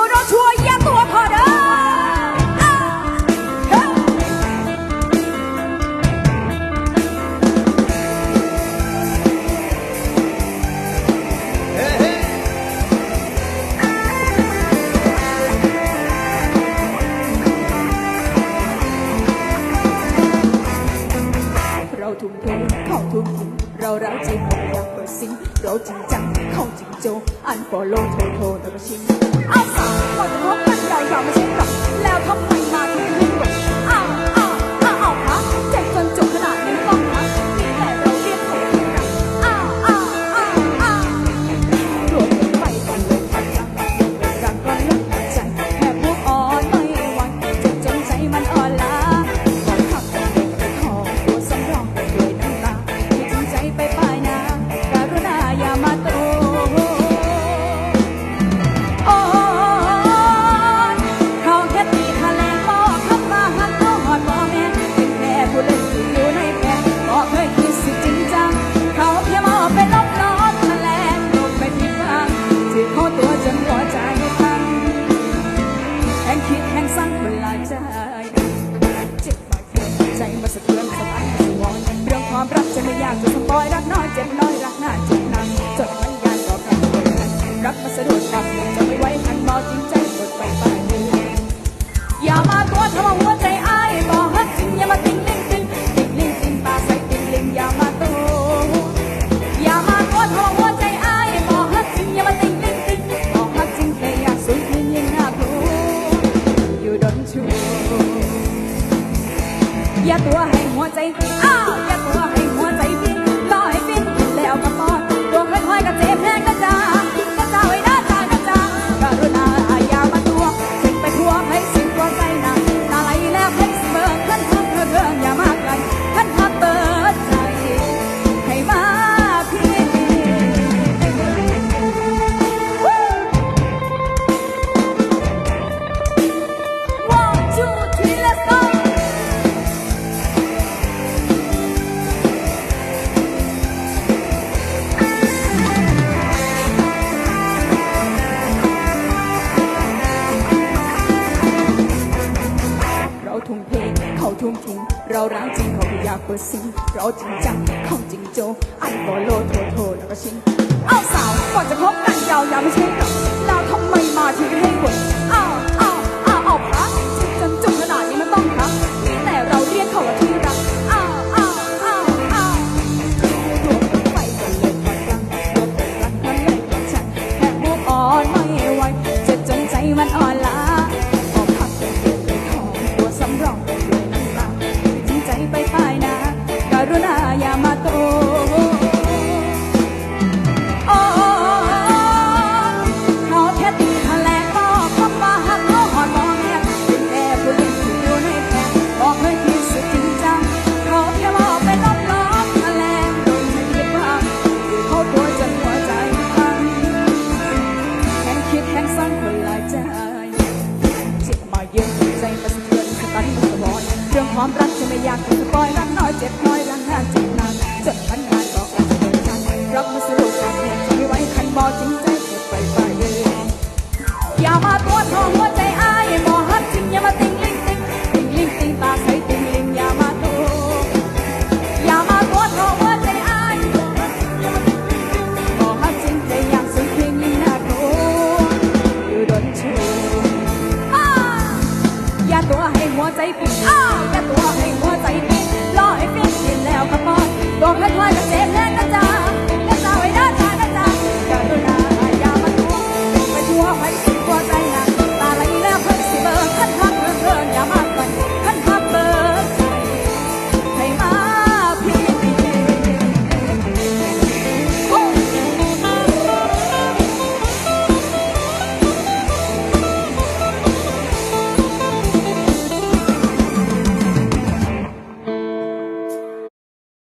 อร์ยัดเด้อเราทุ่มเทเขาทุ่มเทเรารักจริงเราอยากเปิดซิงเราจริงจัง ของจิงโจ้อันฟอลโล่โทโทตะกชิงอาสาก่อนจะพบกันใหญ่กว่ามาชิงกับ แล้วทำไมมาที่นี่ด้วย ร้ายจริงเขาไม่อยากเปิดซีงเราจริงจังเข้าจริงโจไอ้บอโลโทโทแล้วก็ชิงเอาสาวก่อนจะพบกันยาวยาวไม่ใช่กับแล้วทำไมมาที อยากจะปล่อยรักน้อยเจ็บน้อยรักนานเจ็บนานจนพันงานบอกกันเดินารักมัสรุปกันเนี่ยไม่ไหวคันบอจริงใจก็ไปไปเลยอย่ามาปวดหัว ตัวให้หัวใจปิดอ้าวอย่ตัวให้หัวใจปิดรอให้เปลี่ยนแล้วก็พอบอกให้คอยกับเจนแล้วนะจ๊ะ